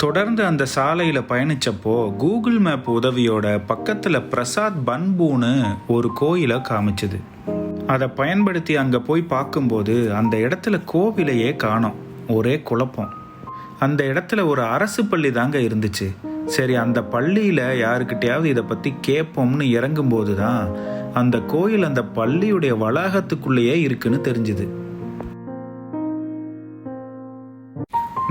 தொடர்ந்து அந்த சாலையில் பயணிச்சப்போ கூகுள் மேப் உதவியோட பக்கத்தில் பிரசாத் பன்பூன்னு ஒரு கோயிலை காமிச்சது. அதை பயன்படுத்தி அங்கே போய் பார்க்கும்போது அந்த இடத்துல கோவிலையே காணோம். ஒரே குழப்பம். அந்த இடத்துல ஒரு அரசு பள்ளி தாங்க இருந்துச்சு. சரி அந்த பள்ளியில் யாருக்கிட்டையாவது இதை பற்றி கேட்போம்னு இறங்கும்போது தான் அந்த கோயில் அந்த பள்ளியுடைய வளாகத்துக்குள்ளேயே இருக்குன்னு தெரிஞ்சுது.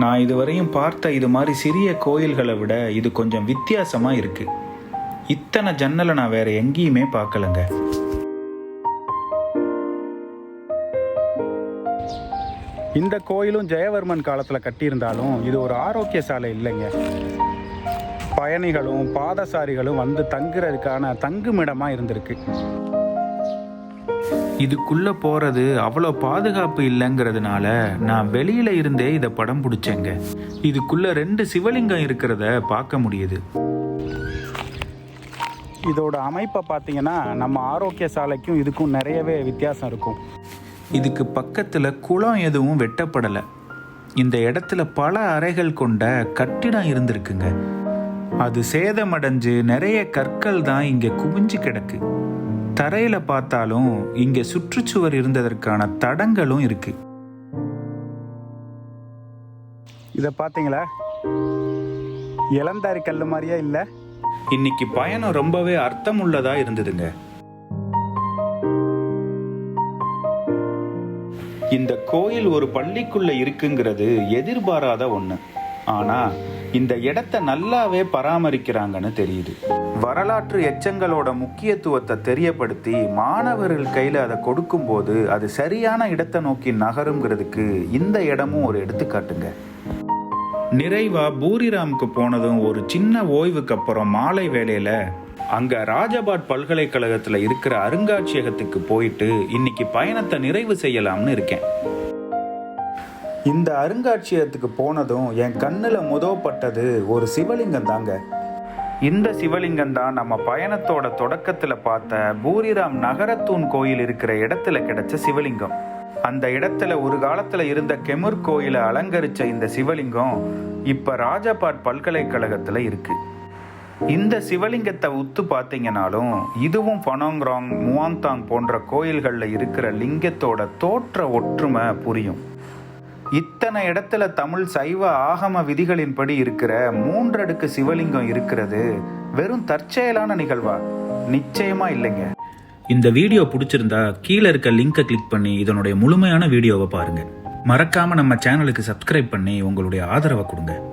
நான் இதுவரையும் பார்த்த இது மாதிரி சிறிய கோயில்களை விட இது கொஞ்சம் வித்தியாசமாக இருக்கு. இத்தனை ஜன்னலை நான் வேற எங்கேயுமே பார்க்கலங்க. இந்த கோயிலும் ஜெயவர்மன் காலத்தில் கட்டியிருந்தாலும் இது ஒரு ஆரோக்கிய சாலை இல்லைங்க. பயணிகளும் பாதசாரிகளும் வந்து தங்குறதுக்கான தங்குமிடமாக இருந்திருக்கு. இதுக்குள்ள போறது அவ்வளோ பாதுகாப்பு இல்லைங்கிறதுனால நான் வெளியில இருந்தே இதை படம் பிடிச்சேங்க. இதுக்குள்ள ரெண்டு சிவலிங்கம் இருக்கிறத பார்க்க முடியுது. இதோட அமைப்பை பார்த்தீங்கன்னா நம்ம ஆரோக்கிய சாலைக்கும் இதுக்கும் நிறையவே வித்தியாசம் இருக்கும். இதுக்கு பக்கத்தில் குளம் எதுவும் வெட்டப்படலை. இந்த இடத்துல பல அறைகள் கொண்ட கட்டிடம் இருந்திருக்குங்க. அது சேதமடைஞ்சு நிறைய கற்கள் தான் இங்கே குவிஞ்சு கிடக்கு. தரையில பார்த்தாலும் இங்க சுற்றுச்சுவர் இருந்ததற்கான தடங்களும் இருக்கு. இத பாத்தீங்களா இளந்தாரி கல்லு மாதிரியா இல்ல? இன்னைக்கு பயணம் ரொம்பவே அர்த்தமுள்ளதா இருந்ததுங்க. இந்த கோயில் ஒரு பள்ளிக்குள்ள இருக்குங்கிறது எதிர்பாராத ஒன்று ஆனா இந்த இடத்த நல்லாவே பராமரிக்கிறாங்கன்னு தெரியுது. வரலாற்று எச்சங்களோட முக்கியத்துவத்தை தெரியப்படுத்தி மாணவர்கள் கையில் அதை கொடுக்கும்போது அது சரியான இடத்தை நோக்கி நகருங்கிறதுக்கு இந்த இடமும் ஒரு எடுத்துக்காட்டுங்க. நிறைவா பூரிராமுக்கு போனதும் ஒரு சின்ன ஓய்வுக்கு அப்புறம் மாலை வேளையில அங்க ராஜபாட் பல்கலைக்கழகத்துல இருக்கிற அருங்காட்சியகத்துக்கு போயிட்டு இன்னைக்கு பயணத்தை நிறைவு செய்யலாம்னு இருக்கேன். இந்த அருங்காட்சியகத்துக்கு போனதும் என் கண்ணில் முதவப்பட்டது ஒரு சிவலிங்கம் தாங்க. இந்த சிவலிங்கம் தான் நம்ம பயணத்தோட தொடக்கத்தில் பார்த்த பூரிராம் நகரத்தூன் கோயில் இருக்கிற இடத்துல கிடைச்ச சிவலிங்கம். அந்த இடத்துல ஒரு காலத்தில் இருந்த கெமுர் கோயிலை அலங்கரித்த இந்த சிவலிங்கம் இப்போ ராஜபாட் பல்கலைக்கழகத்தில் இருக்கு. இந்த சிவலிங்கத்தை உத்து பார்த்தீங்கனாலும் இதுவும் பனோங்ராங் முவாந்தாங் போன்ற கோயில்களில் இருக்கிற லிங்கத்தோட தோற்ற ஒற்றுமை புரியும். இத்தனை இடத்துல தமிழ் சைவ ஆகம விதிகளின்படி இருக்கிற மூன்றடுக்கு சிவலிங்கம் இருக்கிறது வெறும் தற்செயலான நிகழ்வா? நிச்சயமா இல்லைங்க. இந்த வீடியோ பிடிச்சிருந்தா கீழே இருக்க லிங்கை கிளிக் பண்ணி இதனுடைய முழுமையான வீடியோவை பாருங்க. மறக்காம நம்ம சேனலுக்கு சப்ஸ்கிரைப் பண்ணி உங்களுடைய ஆதரவை கொடுங்க.